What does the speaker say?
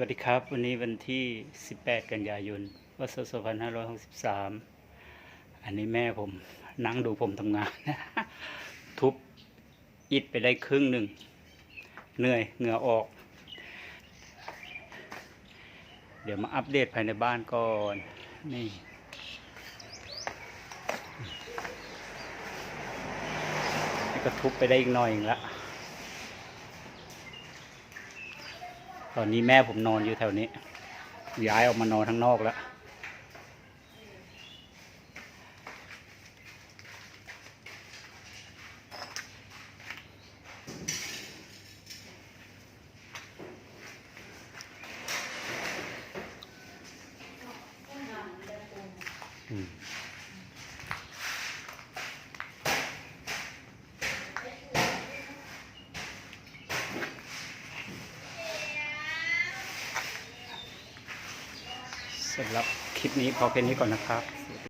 วัสดีครับ วันนี้วันที่ 18 กันยายนวศ2563 อันนี้แม่ผมนั่งดูผมทำงาน ทุบอิดไปได้ครึ่งหนึ่ง เหนื่อยเหงื่อออก เดี๋ยวมาอัปเดตภายในบ้านก่อน นี่ก็ทุบไปได้อีกหน่อยหนึ่งละ ตอนนี้แม่ผมนอนอยู่แถวนี้ ย้ายออกมานอนข้างนอกแล้วอืม สำหรับคลิปนี้พอแค่นี้ก่อนนะครับ